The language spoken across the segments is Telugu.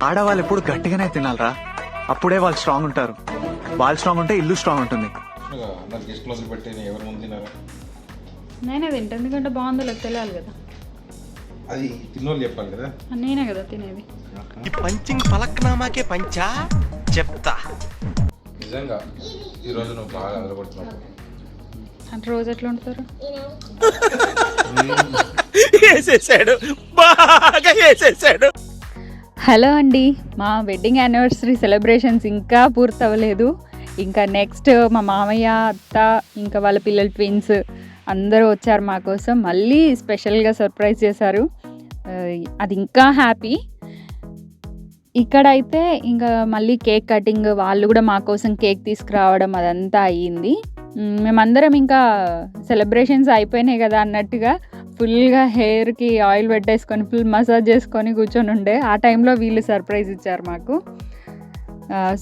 ఆడవాళ్ళు ఎప్పుడు గట్టిగానే తినాలరా. అప్పుడే వాళ్ళు స్ట్రాంగ్ ఉంటారు. వాళ్ళు స్ట్రాంగ్ ఉంటే ఇల్లు స్ట్రాంగ్ ఉంటుంది. నేనే తింటా ఎందుకంటే బాగుందో లేదు తెలియాలి కదా. అది తిన్నోళ్ళు చెప్పాలి కదా. నేనే కదా తినేది. ఈ పంచింగ్ పలక్నామాకే పంచా? చెప్తా. నిజంగా ఈరోజు నువ్వు బాగా అదరగొడుతున్నావు అంటే రోజు ఎట్లా ఉంటారు వేసేసాడు. బాగా వేసేసాడు. హలో అండి. మా వెడ్డింగ్ యానివర్సరీ సెలబ్రేషన్స్ ఇంకా పూర్తవ్వలేదు. ఇంకా నెక్స్ట్ మా మామయ్య అత్త ఇంకా వాళ్ళ పిల్లల ట్విన్స్ అందరూ వచ్చారు మా కోసం. మళ్ళీ స్పెషల్గా సర్ప్రైజ్ చేశారు. అది ఇంకా హ్యాపీ ఇక్కడైతే ఇంకా మళ్ళీ కేక్ కటింగ్ వాళ్ళు కూడా మా కోసం కేక్ తీసుకురావడం అదంతా అయ్యింది. మేమందరం ఇంకా సెలబ్రేషన్స్ అయిపోయినాయి కదా అన్నట్టుగా. ఫుల్గా హెయిర్కి ఆయిల్ పెట్టేసుకొని ఫుల్ మసాజ్ చేసుకొని కూర్చొని ఉండే ఆ టైంలో వీళ్ళు సర్ప్రైజ్ ఇచ్చారు మాకు.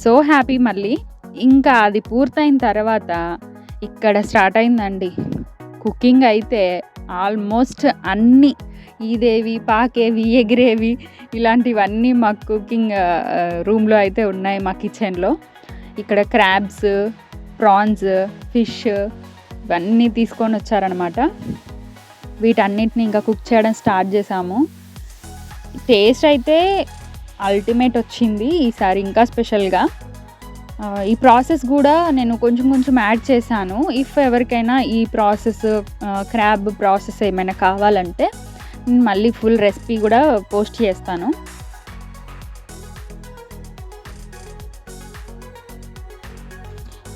సో హ్యాపీ మళ్ళీ. ఇంకా అది పూర్తయిన తర్వాత ఇక్కడ స్టార్ట్ అయిందండి. కుకింగ్ అయితే ఆల్మోస్ట్ అన్నీ ఈదేవి పాకేవి ఎగిరేవి ఇలాంటివన్నీ మా కుకింగ్ రూమ్లో అయితే ఉన్నాయి మా కిచెన్లో. ఇక్కడ క్రాబ్స్ ప్రాన్స్ ఫిష్ ఇవన్నీ తీసుకొని వచ్చారనమాట వీటన్నిటిని ఇంకా కుక్ చేయడం స్టార్ట్ చేసాము. టేస్ట్ అయితే అల్టిమేట్ వచ్చింది ఈసారి ఇంకా స్పెషల్గా ఈ ప్రాసెస్ కూడా నేను కొంచెం కొంచెం యాడ్ చేశాను. ఇఫ్ ఎవరికైనా ఈ ప్రాసెస్ క్రాబ్ ప్రాసెస్ ఏమైనా కావాలంటే నేను మళ్ళీ ఫుల్ రెసిపీ కూడా పోస్ట్ చేస్తాను.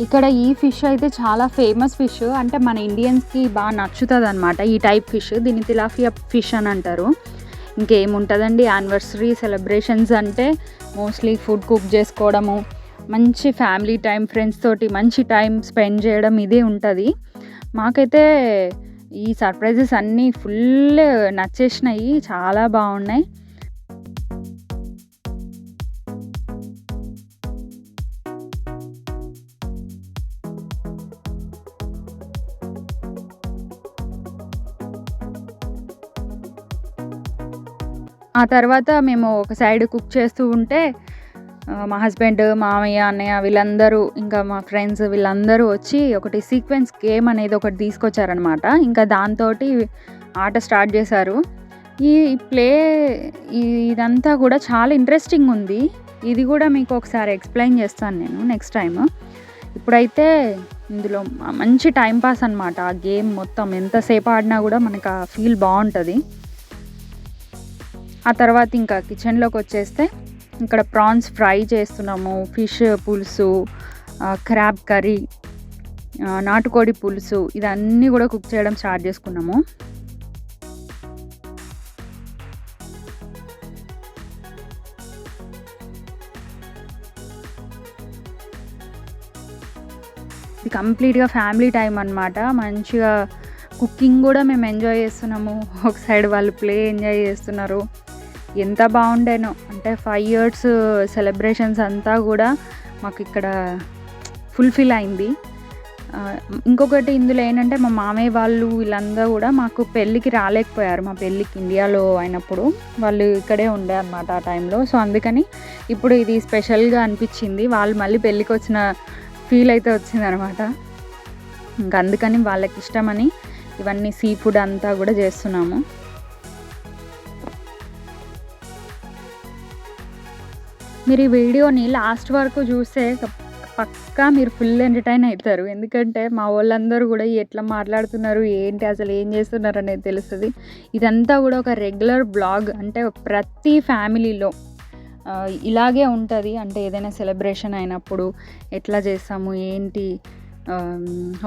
ఇక్కడ ఈ ఫిష్ అయితే చాలా ఫేమస్ ఫిష్. అంటే మన ఇండియన్స్కి బాగా నచ్చుతుంది అనమాట ఈ టైప్ ఫిష్. దీన్ని తిలాఫియా ఫిష్ అని అంటారు. ఇంకేముంటుందండి? యానివర్సరీ సెలబ్రేషన్స్ అంటే మోస్ట్లీ ఫుడ్ కుక్ చేసుకోవడము మంచి ఫ్యామిలీ టైం ఫ్రెండ్స్ తోటి మంచి టైం స్పెండ్ చేయడం ఇదే ఉంటుంది. మాకైతే ఈ సర్ప్రైజెస్ అన్నీ ఫుల్ నచ్చేసినాయి. చాలా బాగున్నాయి. ఆ తర్వాత మేము ఒక సైడ్ కుక్ చేస్తూ ఉంటే మా హస్బెండ్ మామయ్య అన్నయ్య వీళ్ళందరూ ఇంకా మా ఫ్రెండ్స్ వీళ్ళందరూ వచ్చి ఒకటి సీక్వెన్స్ గేమ్ అనేది ఒకటి తీసుకొచ్చారనమాట ఇంకా దాంతో ఆట స్టార్ట్ చేశారు. ఈ ప్లే ఇదంతా కూడా చాలా ఇంట్రెస్టింగ్ ఉంది. ఇది కూడా మీకు ఒకసారి ఎక్స్ప్లెయిన్ చేస్తాను నేను నెక్స్ట్ టైం ఇప్పుడైతే ఇందులో మంచి టైం పాస్ అనమాట ఆ గేమ్ మొత్తం. ఎంతసేపు ఆడినా కూడా మనకు ఆ ఫీల్ బాగుంటుంది. ఆ తర్వాత ఇంకా కిచెన్లోకి వచ్చేస్తే ఇక్కడ ప్రాన్స్ ఫ్రై చేస్తున్నాము ఫిష్ పులుసు క్రాబ్ కర్రీ నాటుకోడి పులుసు ఇదన్నీ కూడా కుక్ చేయడం స్టార్ట్ చేసుకున్నాము. ఇది కంప్లీట్గా ఫ్యామిలీ టైం అన్నమాట. మంచిగా కుకింగ్ కూడా మేము ఎంజాయ్ చేస్తున్నాము. ఒక సైడ్ వాళ్ళు ప్లే ఎంజాయ్ చేస్తున్నారు. ఎంత బాగుండేనో. అంటే ఫైవ్ ఇయర్స్ సెలబ్రేషన్స్ అంతా కూడా మాకు ఇక్కడ ఫుల్ఫిల్ అయింది. Uh, ఇంకొకటి ఇందులో ఏంటంటే మా మామయ్య వాళ్ళు వీళ్ళందరూ కూడా మాకు పెళ్ళికి రాలేకపోయారు. మా పెళ్ళికి ఇండియాలో అయినప్పుడు వాళ్ళు ఇక్కడే ఉండే అనమాట ఆ టైంలో సో అందుకని ఇప్పుడు ఇది స్పెషల్గా అనిపించింది. వాళ్ళు మళ్ళీ పెళ్ళికి వచ్చిన ఫీల్ అయితే వచ్చిందనమాట ఇంకా అందుకని వాళ్ళకి ఇష్టమని ఇవన్నీ సీ ఫుడ్ అంతా కూడా చేస్తున్నాము. మీరు ఈ వీడియోని లాస్ట్ వరకు చూస్తే పక్కా మీరు ఫుల్ ఎంటర్టైన్ అవుతారు. ఎందుకంటే మా వాళ్ళందరూ కూడా ఎట్లా మాట్లాడుతున్నారు ఏంటి అసలు ఏం చేస్తున్నారు అనేది తెలుస్తుంది. ఇదంతా కూడా ఒక రెగ్యులర్ బ్లాగ్ అంటే ప్రతి ఫ్యామిలీలో ఇలాగే ఉంటుంది. అంటే ఏదైనా సెలబ్రేషన్ అయినప్పుడు ఎట్లా చేస్తాము ఏంటి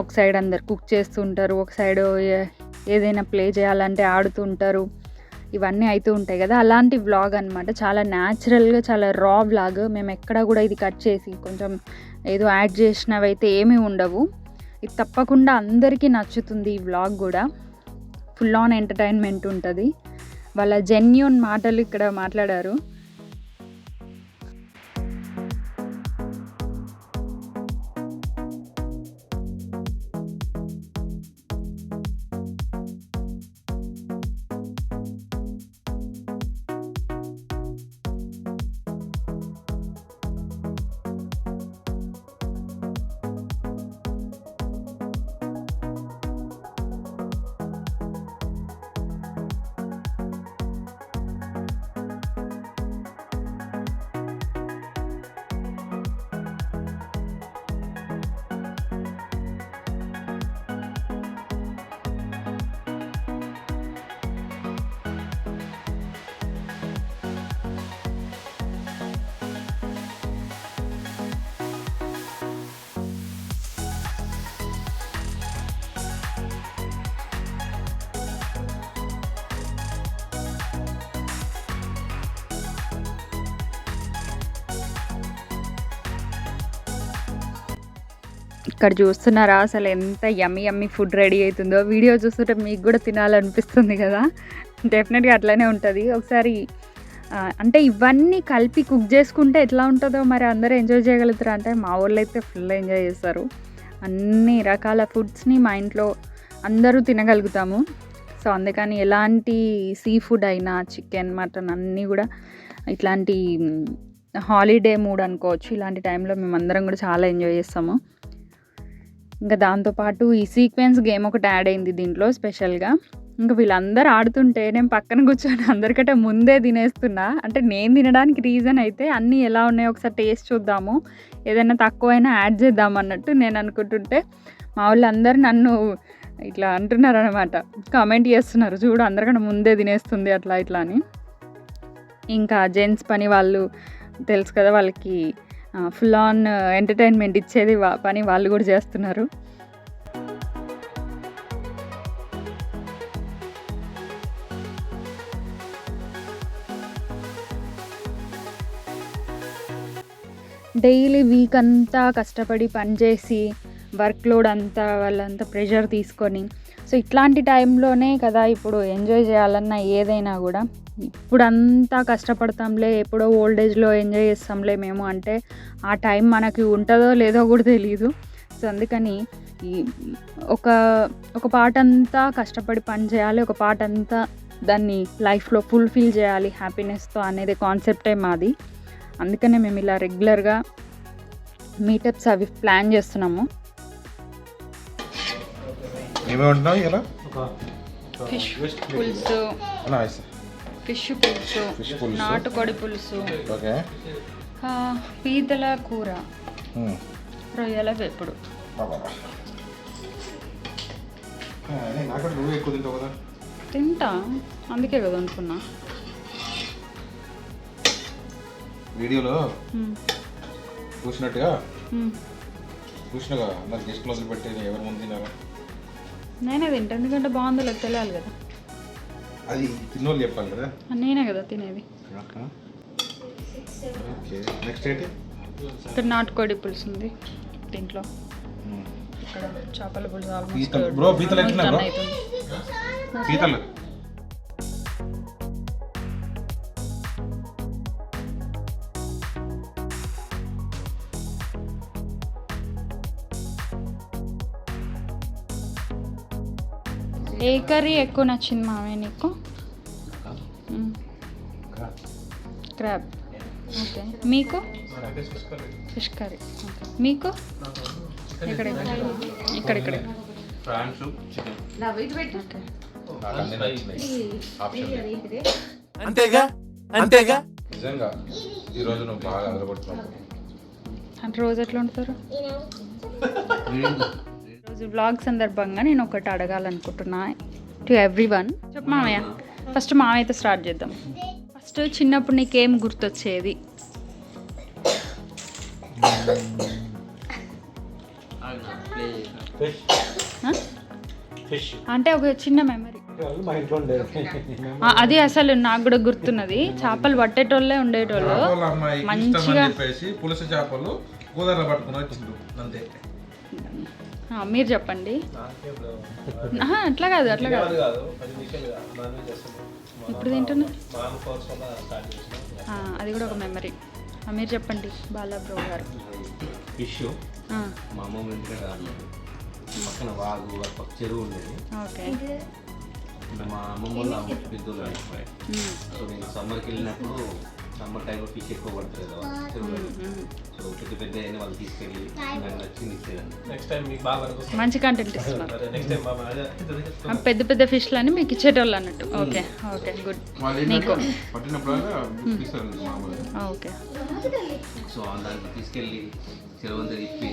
ఒక సైడ్ అందరు కుక్ చేస్తుంటారు ఒక సైడ్ ఏదైనా ప్లే చేయాలంటే ఆడుతుంటారు. ఇవన్నీ అవుతూ ఉంటాయి కదా. అలాంటి వ్లాగ్ అనమాట చాలా న్యాచురల్గా చాలా రా వ్లాగ్ మేము ఎక్కడ కూడా ఇది కట్ చేసి కొంచెం ఏదో యాడ్ చేసినవి అయితే ఏమీ ఉండవు. ఇది తప్పకుండా అందరికీ నచ్చుతుంది ఈ వ్లాగ్ కూడా. ఫుల్ ఆన్ ఎంటర్టైన్మెంట్ ఉంటుంది. వాళ్ళ జెన్యున్ మాటలు ఇక్కడ మాట్లాడారు. ఇక్కడ చూస్తున్నారా? అసలు ఎంత యమ్మి యమ్మి ఫుడ్ రెడీ అవుతుందో వీడియో చూస్తుంటే మీకు కూడా తినాలనిపిస్తుంది కదా? డెఫినెట్గా అట్లనే ఉంటుంది. ఒకసారి అంటే ఇవన్నీ కలిపి కుక్ చేసుకుంటే ఎట్లా ఉంటుందో మరి అందరూ ఎంజాయ్ చేయగలుగుతారు? అంటే మా ఊళ్ళో అయితే ఫుల్ ఎంజాయ్ చేస్తారు. అన్ని రకాల ఫుడ్స్ని మా ఇంట్లో అందరూ తినగలుగుతాము. సో అందుకని ఎలాంటి సీ ఫుడ్ అయినా చికెన్ మటన్ అన్నీ కూడా ఇట్లాంటి హాలిడే మూడ్ అనుకోవచ్చు. ఇలాంటి టైంలో మేము అందరం కూడా చాలా ఎంజాయ్ చేస్తాము. ఇంకా దాంతోపాటు ఈ సీక్వెన్స్ గేమ్ ఒకటి యాడ్ అయింది దీంట్లో స్పెషల్గా. ఇంకా వీళ్ళందరూ ఆడుతుంటే నేను పక్కన కూర్చొని అందరికంటే ముందే తినేస్తున్నా. అంటే నేను తినడానికి రీజన్ అయితే అన్నీ ఎలా ఉన్నాయో ఒకసారి టేస్ట్ చూద్దాము. ఏదైనా తక్కువైనా యాడ్ చేద్దాం అన్నట్టు నేను అనుకుంటుంటే మా వాళ్ళందరూ నన్ను ఇట్లా అంటున్నారు అనమాట కామెంట్ చేస్తున్నారు చూడు అందరికంటే ముందే తినేస్తుంది అట్లా ఇట్లా అని. ఇంకా జెంట్స్ పని వాళ్ళు తెలుసు కదా వాళ్ళకి ఫుల్ ఆన్ ఎంటర్టైన్మెంట్ ఇచ్చేది పని వాళ్ళు కూడా చేస్తున్నారు. డైలీ వీక్ అంతా కష్టపడి పనిచేసి వర్క్ లోడ్ అంతా వాళ్ళంతా ప్రెషర్ తీసుకొని సో ఇట్లాంటి టైంలోనే కదా ఇప్పుడు ఎంజాయ్ చేయాలన్నా ఏదైనా కూడా. ఇప్పుడంతా కష్టపడతాంలే ఎప్పుడో ఓల్డ్ ఏజ్లో ఎంజాయ్ చేస్తాంలే మేము అంటే ఆ టైం మనకి ఉంటుందో లేదో కూడా తెలియదు సో అందుకని ఈ ఒక ఒక పాట అంతా కష్టపడి పని చేయాలి ఒక పాట అంతా దాన్ని లైఫ్లో ఫుల్ఫిల్ చేయాలి హ్యాపీనెస్తో అనేది కాన్సెప్టే మాది. అందుకనే మేము ఇలా రెగ్యులర్గా మీటప్స్ అవి ప్లాన్ చేస్తున్నాము. ఏమేమి ఉంటున్నావు ఇలా? ఫిష్ పులుసు. నైస్ ఫిష్ పులుసు. ఫిష్ పులుసు. నాటుకోడి పులుసు. ఓకే. పీతల కూర. Hmm. రొయ్యల వేపుడు. తింటా. అందుకే కదా అనుకున్నా. వీడియోలో మ్మ్. చూసినట్టుగా మ్మ్. చూసినగా అందరు గెస్ట్లు వదిలిపెట్టి ఎవరి ముందు తినారా నేనే తింటా. ఎందుకంటే బాగుందో లేదో తెలియాలి కదా. అది తిన్నోళ్ళు చెప్పాలి కదా. నేనే కదా తినేది. నెక్స్ట్ ఏంటి? ఇక్కడ నాటుకోడి పులుసు ఉంది దీంట్లో. ఇక్కడ చేపల పులుసు ఆల్మోస్ట్ బ్రో పీతలు ఎట్లా పీతలు. ఏ కర్రీ ఎక్కువ నచ్చింది మామయ్య నీకు? క్రాబ్. ఓకే. మీకు? Fish curry. ఓకే. మీకు? ఇక్కడ ఇక్కడ. ఇక్కడ అంతేగా? అంతేగా? నిజంగా ఈరోజు నువ్వు బాగా అంటే రోజు ఎట్లా ఉంటారు రోజు బ్లాగ్ సందర్భంగా నేను ఒకటి అడగాలనుకుంటున్నా టు ఎవ్రీ వన్ చెప్పు మామయ్య. ఫస్ట్ మామయ్యతో స్టార్ట్ చేద్దాం. ఫస్ట్ చిన్నప్పుడు నీకేం గుర్తొచ్చేది? ఆ? అంటే ఒక చిన్న మెమరీ అది అసలు నాకు కూడా గుర్తున్నది. చేపలు పట్టేటోళ్ళే ఉండేటోళ్ళు. మంచిగా పులుసు చేపలు గోదావరిలో పట్టుకుని వచ్చిండు అంతే. ఆ, మీరు చెప్పండి. అట్లా కాదు అట్లా కాదు. ఇప్పుడు తింటున్నా? అది కూడా ఒక మెమరీ మీరు చెప్పండి బాలాబ్రో గారు. ఆ, మా అన్నది పక్కన వాగు పక్క చెరువు ఉండేది. ఓకే. మా అమ్మమ్మ వాళ్ళు అమ్మ ఉమ్, సో నేను సమ్మర్కి వెళ్ళినప్పుడు సమ్మర్ టైంలో ఫిష్ ఎక్కువ పడుతుంది కదా. సో పెద్ద పెద్ద అయిన వాళ్ళు తీసుకెళ్ళి నాకు నచ్చింది ఇచ్చేదాన్ని నెక్స్ట్ టైం మీకు బాగా వరకు మంచి కంటెంట్ ఇస్తున్నారు నెక్స్ట్ టైం బాగా అదే ఆ, పెద్ద పెద్ద ఫిష్లని మీకు ఇచ్చేటోళ్ళు అన్నట్టు. ఓకే ఓకే గుడ్ నీకు మామూలుగా. ఓకే. సో దానికి తీసుకెళ్ళి చెరువు అంతా తిప్పి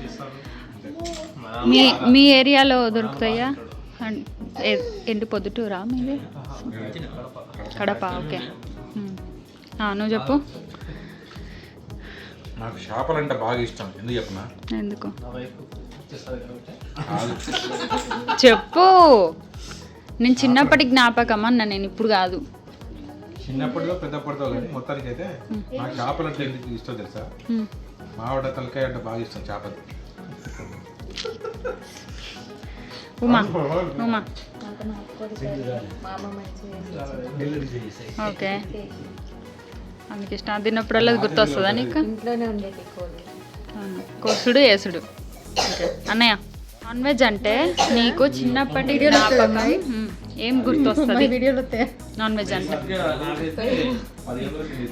తీస్తాను మా ఏరియాలో దొరుకుతాయా? అన్- ఎండు పొద్దుటూరా మీది? కడప ఓకే. నువ్వు చెప్పు. నాకు చేపలు అంటే బాగా ఇష్టం. ఎందుకు చెప్పనా? ఎందుకు? చెప్పు. నేను చిన్నప్పటి జ్ఞాపకం అన్న నేను ఇప్పుడు కాదు. చిన్నప్పటిదో పెద్దప్పటిదో కానీ మొత్తానికి అయితే నాకు చేపలు అంటే ఎందుకు ఇష్టం తెలుసా. మావిడ తలకాయ అంటే బాగా ఇష్టం చేపలు. ఉమా. ఉమా. ఓకే. అందుకు ఇష్టం. తిన్నప్పుడల్లా అది గుర్తొస్తుందా నీకు? ఇంట్లోనే ఉండేది కోడి. అవును. కోసుడు వేసుడు ఓకే. అన్నయ్య నాన్ వెజ్ అంటే నీకు చిన్నప్పటి జ్ఞాపకం. ఏం గుర్తొస్తుంది? వీడియోలో నాన్ వెజ్ అంటే.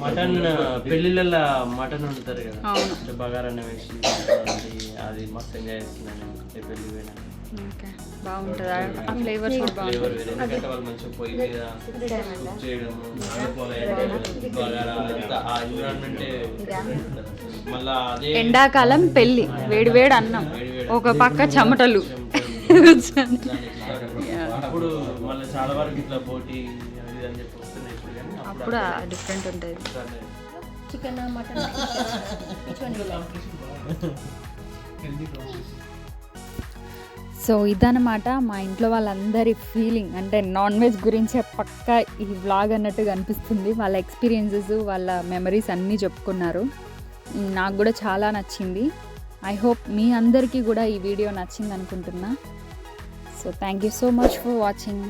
మటన్ పెళ్ళిళ్ళ మటన్ వండుతారు కదా. అవును. అంటే బగారన్న వేసి అది మస్తు ఎంజాయ్ చేస్తున్నాను పెళ్ళి పోయినా. ఓకే. బాగుంటుందా ఆ ఫ్లేవర్స్ కూడా బాగుంటుంది ఎండాకాలం పెళ్ళి వేడి వేడి అన్నం ఒక పక్క చెమటలు అప్పుడు డిఫరెంట్ ఉంటుంది చికెన్ మటన్ సో ఇదనమాట మా ఇంట్లో వాళ్ళందరి ఫీలింగ్ అంటే నాన్ వెజ్ గురించే పక్కా ఈ వ్లాగ్ అన్నట్టుగా అనిపిస్తుంది వాళ్ళ ఎక్స్పీరియన్సెస్ వాళ్ళ మెమరీస్ అన్నీ చెప్పుకున్నారు. నాకు కూడా చాలా నచ్చింది. ఐ హోప్ మీ అందరికీ కూడా ఈ వీడియో నచ్చింది అనుకుంటున్నా so thank you so much for watching